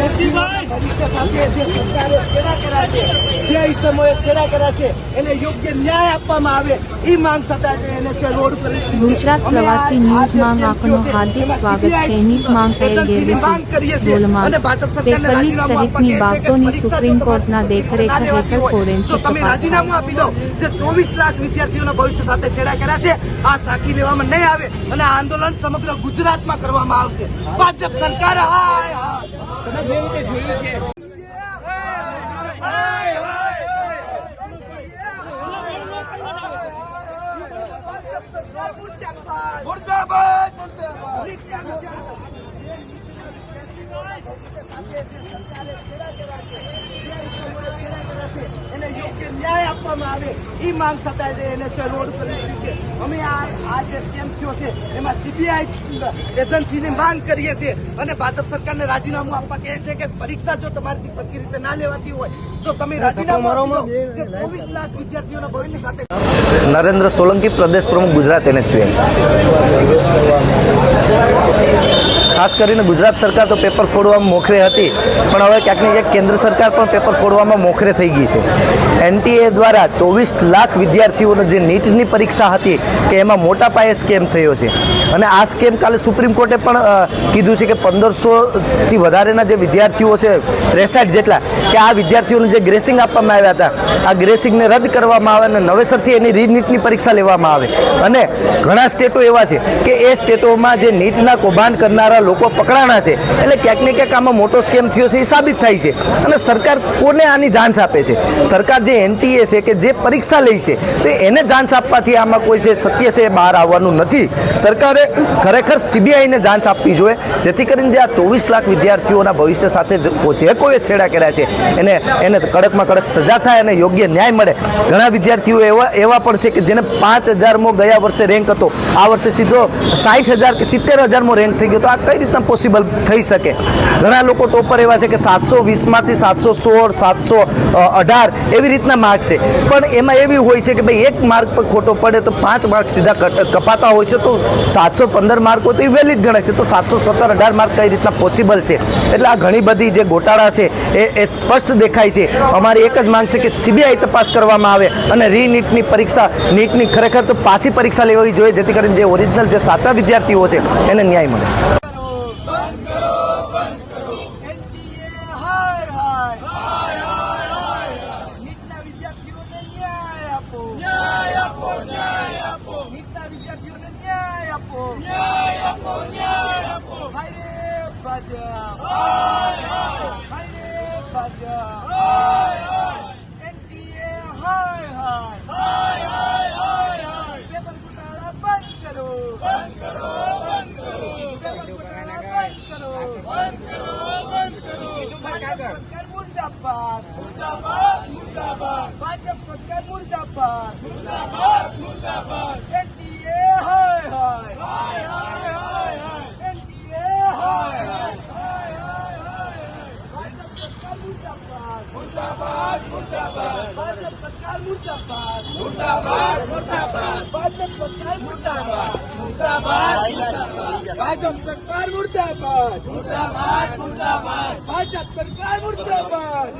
ભવિષ્ય સાથે જે સરકારે છેડા કર્યા છે જે સમયે છેડા કર્યા છે એને યોગ્ય ન્યાય આપવામાં આવે એ માંગ સાથે એને છે રોડ પર ગુજરાત પ્રવાસી ન્યૂઝમાં આપનું હાર્દિક સ્વાગત છે માંગ સહિતની બાબતોની સુપ્રીમ કોર્ટના દેખરેખ હેઠળ ફોરેન્સિક તમે રાજીનામું આપી દો જે ચોવીસ લાખ વિદ્યાર્થીઓના ભવિષ્ય સાથે છેડા કર્યા છે આ સાકી લેવામાં નહીં આવે અને આંદોલન સમગ્ર ગુજરાતમાં કરવામાં આવશે. ભાજપ સરકાર હાય. હાય તમે જે રીતે જોયું છે મુર્દાબાદ આપવામાં આવે એ માંગ છતાં આજે એને છે રોડ પર છે. અમે આ આ જે સ્કેમ થયો છે એમાં સીબીઆઈ એજન્સીની માંગ કરીએ છીએ અને ભાજપ સરકારને રાજીનામું આપવા કહે છે કે પરીક્ષા જો તમારીથી સરખી રીતે ના લેવાતી હોય તો તમે રાજીનામું જે ચોવીસ લાખ વિદ્યાર્થીઓના ભવિષ્ય સાથે નરેન્દ્ર સોલંકી પ્રદેશ પ્રમુખ ગુજરાત એનએસયુએમ ખાસ કરીને ગુજરાત સરકાર તો પેપર ફોડવામાં મોખરે હતી, પણ હવે ક્યાંક ને ક્યાંક કેન્દ્ર સરકાર પણ પેપર ફોડવામાં મોખરે થઈ ગઈ છે. એનટીએ દ્વારા ચોવીસ લાખ વિદ્યાર્થીઓનો જે નીટની પરીક્ષા હતી, કે એમાં મોટા પાયે સ્કેમ થયો છે. અને આ સ્કેમ કાલે સુપ્રીમ કોર્ટે પણ કીધું છે કે પંદરસોથી વધારેના જે વિદ્યાર્થીઓ છે, ત્રેસાઠ જેટલા, કે આ વિદ્યાર્થીઓને જે ગ્રેસિંગ આપવામાં આવ્યા હતા, આ ગ્રેસિંગને રદ કરવામાં આવે અને નવેસરથી એની રીનીટની પરીક્ષા લેવામાં આવે. અને ઘણા સ્ટેટો એવા છે કે એ સ્ટેટોમાં જે નીટના કૌભાંડ કરનારા લોકો પકડાણા છે. એટલે ક્યાંક ને ક્યાંક આમાં મોટો સ્કેમ થયો છે એ સાબિત થાય છે. અને સરકાર કોને આની જાંચ આપે છે? સરકાર જે એનટીએ છે કે જે પરીક્ષા લે છે, તો એને જાંચ આપવાથી આમાં કોઈ છે સત્ય છે એ બહાર આવવાનું નથી. સરકારે ખરેખર સીબીઆઈને જાંચ આપવી જોઈએ, જેથી કરીને જે આ ચોવીસ લાખ વિદ્યાર્થીઓના ભવિષ્ય સાથે જ કોઈએ છેડા કર્યા છે, એને એને કડકમાં કડક સજા થાય અને યોગ્ય ન્યાય મળે. ઘણા વિદ્યાર્થીઓ એવા એવા પણ છે કે જેને પાંચ હજારમો ગયા વર્ષે રેન્ક હતો. આ વર્ષે સીધો સાઠ હજાર કે સિત્તેર હજારમો રેન્ક થઈ ગયો તો આ કઈ રીતના પોસિબલ થઈ શકે. ઘણા લોકો ટોપર એવા છે કે સાતસો વીસમાંથી સાતસો સોળ, સાતસો અઢાર એવી રીતના માર્ક છે. પણ એમાં એવી હોય છે કે ભાઈ એક માર્ક પર ખોટો પડે તો પાંચ માર્ક સીધા કપાતા હોય છે તો સાતસો પંદર માર્કો તો એ વેલિડ ગણાય છે. તો સાતસો સત્તર, અઢાર માર્ક કઈ રીતના પોસિબલ છે? એટલે આ ઘણી બધી જે ગોટાળા છે એ એ સ્પષ્ટ દેખાય છે. અમારી એક જ માંગ છે કે સીબીઆઈ તપાસ કરવામાં આવે અને રીનીટની પરીક્ષા નીટની ખરેખર તો પાછી પરીક્ષા લેવી જોઈએ, જેથી કરીને જે ઓરિજિનલ જે સાચા વિદ્યાર્થીઓ છે એને ન્યાય મળે એનટીએ હાય હાય નીટના વિદ્યાર્થીઓને ન્યાય આપો ન્યાય આપો ન્યાય આપો નીટના વિદ્યાર્થીઓને ન્યાય આપો ન્યાય આપો ન્યાય આપો હાય રે ભાજપ હાય હાય રે ભાજપ હાય હાય એનટીએ હાય હાય હાય હાય હાય પેપર ઘોટાળા બંધ કરો બંધ કરો બંધ કરો પેપર ઘોટાળા બંધ કરો બંધ કરો બંધ કરો ભાજપ સરકાર મુર્દાબાદ ભાજપ સરકાર મુર્દાબાદ. મુર્દાબાદ મુર્દાબાદ એનડીએ હાય હાય હાય હાય હાય એનડીએ હાય હાય ભાજપ સરકાર મુર્દાબાદ મુર્દાબાદ મુર્દાબાદ ભાજપ સરકાર મુર્દાબાદ મુર્દાબાદ મુર્દાબાદ. ભાજપ સરકાર મુર્દાબાદ મુર્દાબાદ ભાજપ સરકાર મુર્દાબાદ મુર્દાબાદ મુર્દાબાદ. ભાજપ સરકાર મુર્દાબાદ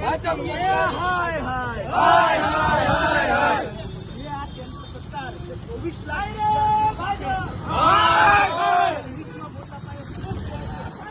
ભાજપ હાય હાય હાય હાય હાય ये આ કેન્દ્ર સરકાર જે 24 લાખ વિદ્યાર્થીઓ હાય હાય મોટા પાયે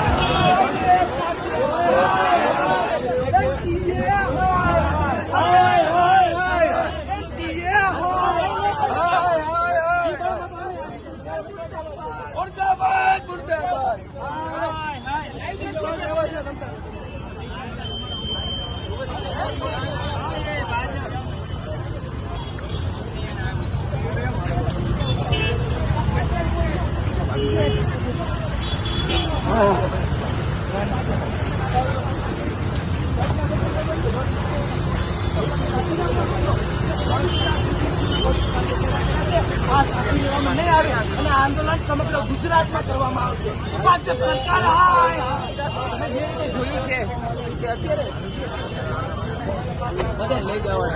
આંદોલન સમગ્ર ગુજરાતમાં કરવામાં આવશે છે અત્યારે લઈ જવા